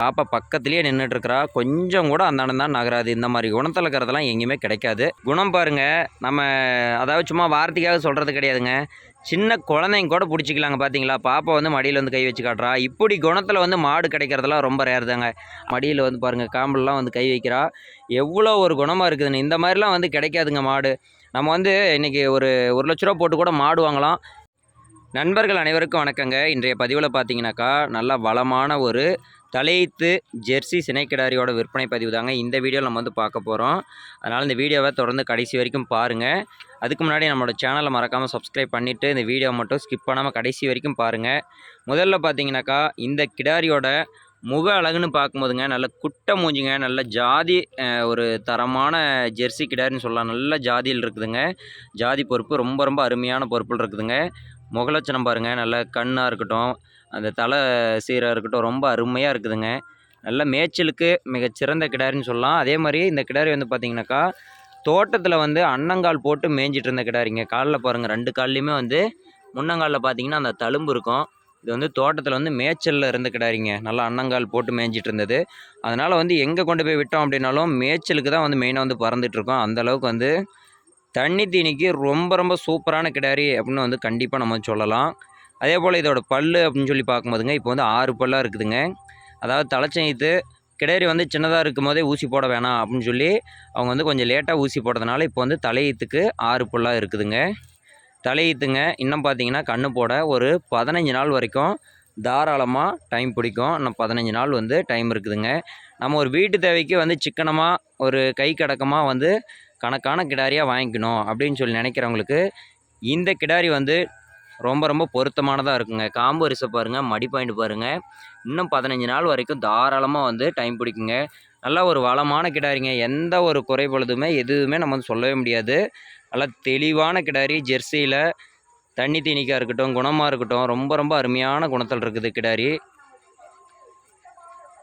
பாப்பா பக்கத்துலேயே நின்றுட்டு இருக்கிறா கொஞ்சம் கூட அந்த தான் நகராது. இந்த மாதிரி குணத்தில் இருக்கிறதெல்லாம் எங்கேயுமே கிடைக்காது. குணம் பாருங்க நம்ம அதாவது சும்மா வார்த்தைக்காக சொல்கிறது கிடையாதுங்க. சின்ன குழந்தைங்க கூட பிடிச்சிக்கலாங்க பார்த்தீங்களா பாப்பா வந்து மடியில் வந்து கை வச்சு காட்டுறா. இப்படி குணத்தில் வந்து மாடு கிடைக்கிறதெல்லாம் ரொம்ப ரேர் தாங்க. மடியில் வந்து பாருங்கள் காம்பல்லாம் வந்து கை வைக்கிறா. எவ்வளோ ஒரு குணமாக இருக்குதுன்னு. இந்த மாதிரிலாம் வந்து கிடைக்காதுங்க மாடு. நம்ம வந்து இன்றைக்கி ஒரு ஒரு லட்ச ரூபா போட்டு கூட மாடு வாங்கலாம். நண்பர்கள் அனைவருக்கும் வணக்கங்க. இன்றைய பதிவில் பார்த்தீங்கன்னாக்கா நல்ல வளமான ஒரு தலையீத்து ஜெர்சி சினைக்கிடாரியோட விற்பனை பதிவு தாங்க இந்த வீடியோ நம்ம வந்து பார்க்க போகிறோம் அதனால் இந்த வீடியோவை தொடர்ந்து கடைசி வரைக்கும் பாருங்கள் அதுக்கு முன்னாடி நம்மளோட சேனலை மறக்காமல் சப்ஸ்கிரைப் பண்ணிவிட்டு இந்த வீடியோ மட்டும் ஸ்கிப் பண்ணாமல் கடைசி வரைக்கும் பாருங்கள் முதல்ல பார்த்தீங்கன்னாக்கா இந்த கிடாரியோட முக அழகுன்னு பார்க்கும்போதுங்க நல்ல குட்டை மூஞ்சுங்க நல்ல ஜாதி ஒரு தரமான ஜெர்சி கிடாரின்னு சொல்லலாம். நல்ல ஜாதியில் இருக்குதுங்க. ஜாதி பொறுப்பு ரொம்ப ரொம்ப அருமையான பொறுப்பில் இருக்குதுங்க. முகலட்சணம் பாருங்கள் நல்ல கண்ணாக இருக்கட்டும் அந்த தலை சீராக இருக்கட்டும் ரொம்ப அருமையாக இருக்குதுங்க. நல்ல மேய்ச்சலுக்கு மிகச்சிறந்த கிடாரின்னு சொல்லலாம். அதே மாதிரி இந்த கிடாரி வந்து பார்த்திங்கனாக்கா தோட்டத்தில் வந்து அன்னங்கால் போட்டு மேய்ஞ்சிட்டு இருந்த கிடாரிங்க. காலில் பாருங்கள் ரெண்டு கால்லையுமே வந்து முன்னங்காலில் பார்த்தீங்கன்னா அந்த தழும்பு இருக்கும். இது வந்து தோட்டத்தில் வந்து மேய்ச்சலில் இருந்த கிடாரிங்க. நல்லா அன்னங்கால் போட்டு மேய்ஞ்சிட்டு இருந்தது. அதனால் வந்து எங்கே கொண்டு போய் விட்டோம் அப்படின்னாலும் மேய்ச்சலுக்கு தான் வந்து மெயினாக வந்து பறந்துட்டுருக்கோம் அந்தளவுக்கு வந்து தண்ணி தீனிக்கு ரொம்ப ரொம்ப சூப்பரான கிடாரி அப்படின்னு வந்து கண்டிப்பாக நம்ம சொல்லலாம். அதே போல் இதோட பல்லு அப்படின்னு சொல்லி பார்க்கும்போதுங்க இப்போ வந்து ஆறு பல்லாக இருக்குதுங்க. அதாவது தலைச்சனித்து கிடேரி வந்து சின்னதாக இருக்கும் போதே ஊசி போட வேணாம் அப்படின்னு சொல்லி அவங்க வந்து கொஞ்சம் லேட்டாக ஊசி போடுறதுனால இப்போ வந்து தலையீத்துக்கு ஆறு புல்லாக இருக்குதுங்க. தலையீத்துங்க இன்னும் பார்த்தீங்கன்னா கண்ணு போட ஒரு பதினஞ்சு நாள் வரைக்கும் தாராளமாக டைம் பிடிக்கும். இன்னும் பதினஞ்சு நாள் வந்து டைம் இருக்குதுங்க. நம்ம ஒரு வீட்டு தேவைக்கு வந்து சிக்கனமாக ஒரு கை கடக்கமாக வந்து கணக்கான கிடாரியாக வாங்கிக்கணும் அப்படின்னு சொல்லி நினைக்கிறவங்களுக்கு இந்த கிடாரி வந்து ரொம்ப ரொம்ப பொருத்தமானதாக இருக்குங்க. காம்பு ரிசை பாருங்கள் மடி பாயிண்ட் பாருங்கள் இன்னும் பதினஞ்சு நாள் வரைக்கும் தாராளமாக வந்து டைம் பிடிக்குங்க. நல்லா ஒரு வளமான கிடாரிங்க. எந்த ஒரு குறைபொழுதுமே எதுவுமே நம்ம வந்து சொல்லவே முடியாது. நல்லா தெளிவான கிடாரி ஜெர்சியில் தண்ணி தீனிக்காக இருக்கட்டும் குணமாக இருக்கட்டும் ரொம்ப ரொம்ப அருமையான குணத்தில் இருக்குது கிடாரி.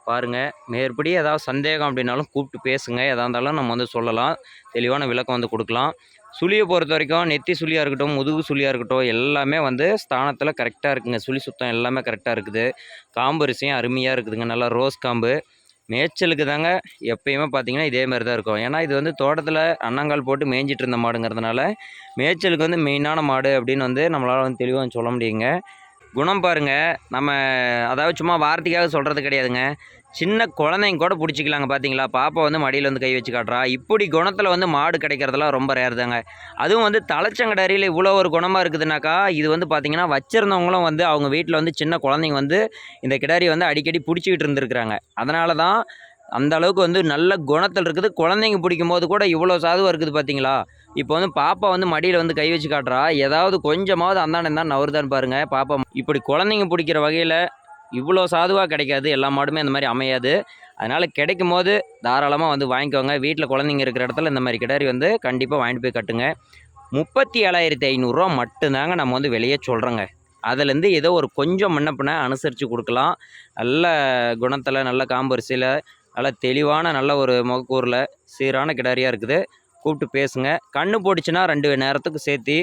பாருங்கள் மேற்படி ஏதாவது சந்தேகம் அப்படின்னாலும் கூப்பிட்டு பேசுங்க. எதாக இருந்தாலும் நம்ம வந்து சொல்லலாம். தெளிவான விளக்கம் வந்து கொடுக்கலாம். சுழியை பொறுத்த வரைக்கும் நெத்தி சுழியாக இருக்கட்டும் முதுகு சுழியாக இருக்கட்டும் எல்லாமே வந்து ஸ்தானத்தில் கரெக்டாக இருக்குங்க. சுழி சுத்தம் எல்லாமே கரெக்டாக இருக்குது. காம்பு ரிசையும் அருமையாக இருக்குதுங்க. நல்லா ரோஸ் காம்பு. மேய்ச்சலுக்கு தாங்க எப்பயுமே பார்த்தீங்கன்னா இதே மாதிரி தான் இருக்கும். ஏன்னா இது வந்து தோட்டத்தில் அன்னங்கால் போட்டு மேய்ஞ்சிட்டு இருந்த மாடுங்கிறதுனால மேய்ச்சலுக்கு வந்து மெயினான மாடு அப்படின்னு வந்து நம்மளால் வந்து தெளிவாக சொல்ல முடியுங்க. குணம் பாருங்க. நம்ம அதாவது சும்மா வார்த்தைக்காக சொல்கிறது கிடையாதுங்க. சின்ன குழந்தைங்க கூட பிடிச்சிக்கலாங்க பார்த்தீங்களா பாப்பா வந்து மடியில் வந்து கை வச்சு காட்டுறா. இப்படி குணத்தில் வந்து மாடு கிடைக்கிறதெல்லாம் ரொம்ப ரேர் தாங்க. அதுவும் வந்து தலைச்சங்கடாரியில் இவ்வளோ ஒரு குணமாக இருக்குதுனாக்கா இது வந்து பார்த்திங்கன்னா வச்சுருந்தவங்களும் வந்து அவங்க வீட்டில் வந்து சின்ன குழந்தைங்க வந்து இந்த கிடாரி வந்து அடிக்கடி பிடிச்சிக்கிட்டு இருந்திருக்கிறாங்க. அதனால தான் அந்த அளவுக்கு வந்து நல்ல குணத்தில் இருக்குது. குழந்தைங்க பிடிக்கும் போது கூட இவ்வளோ சாதுவாக இருக்குது பார்த்தீங்களா இப்போ வந்து பாப்பா வந்து மடியில் வந்து கை வச்சு காட்டுறா. ஏதாவது கொஞ்சமாவது அந்தாண்ட தான் நவருதான்னு பாருங்க. பாப்பா இப்படி குழந்தைங்க பிடிக்கிற வகையில் இவ்வளோ சாதுவாக கிடைக்காது. எல்லா மாடுமே இந்த மாதிரி அமையாது. அதனால் கிடைக்கும் போது தாராளமாக வந்து வாங்கிக்கோங்க. வீட்டில் குழந்தைங்க இருக்கிற இடத்துல இந்த மாதிரி கிடாரி வந்து கண்டிப்பாக வாங்கிட்டு போய் கட்டுங்க. முப்பத்தி ஏழாயிரத்தி ஐநூறுரூவா மட்டும்தாங்க நம்ம வந்து வெளியே சொல்கிறோங்க அதுலேருந்து ஏதோ ஒரு கொஞ்சம் முன்னப்பின அனுசரித்து கொடுக்கலாம். நல்ல குணத்தில் நல்ல காம்பரிசியில் நல்ல தெளிவான நல்ல ஒரு முகக்கூரில் சீரான கிடாரியாக இருக்குது. கூப்பிட்டு பேசுங்க. கண்ணு போட்டுச்சுன்னா ரெண்டு நேரத்துக்கு சேர்த்து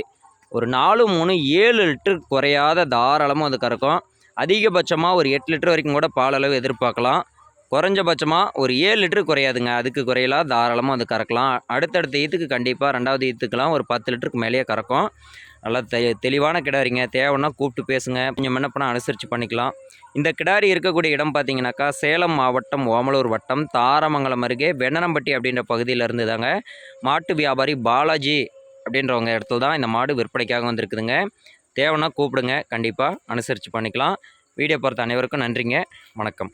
ஒரு நாலு மூணு ஏழு லிட்டர் குறையாத தாராளமாக அது கறக்கும். அதிகபட்சமாக ஒரு எட்டு லிட்டர் வரைக்கும் கூட பாலளவு எதிர்பார்க்கலாம். குறைஞ்சபட்சமாக ஒரு ஏழு லிட்டர் குறையாதுங்க. அதுக்கு குறையலாம் தாராளமாக அது கறக்கலாம். அடுத்தடுத்த ஈத்துக்கு கண்டிப்பாக ரெண்டாவது ஈத்துக்கெலாம் ஒரு பத்து லிட்டருக்கு மேலேயே கறக்கும். நல்லா தெ தெளிவான கிடாரிங்க. தேவைன்னா கூப்பிட்டு பேசுங்க. கொஞ்சம் என்ன பண்ணால் அனுசரித்து பண்ணிக்கலாம். இந்த கிடாரி இருக்கக்கூடிய இடம் பார்த்தீங்கன்னாக்கா சேலம் மாவட்டம் ஓமலூர் வட்டம் தாரமங்கலம் அருகே வெண்ணனம்பட்டி அப்படின்ற பகுதியில் இருந்து தாங்க மாட்டு வியாபாரி பாலாஜி அப்படின்றவங்க இடத்துல தான் இந்த மாடு விற்பனைக்காக வந்திருக்குதுங்க. தேவைன்னா கூப்பிடுங்க. கண்டிப்பாக அனுசரித்து பண்ணிக்கலாம். வீடியோ பார்த்த அனைவருக்கும் நன்றிங்க. வணக்கம்.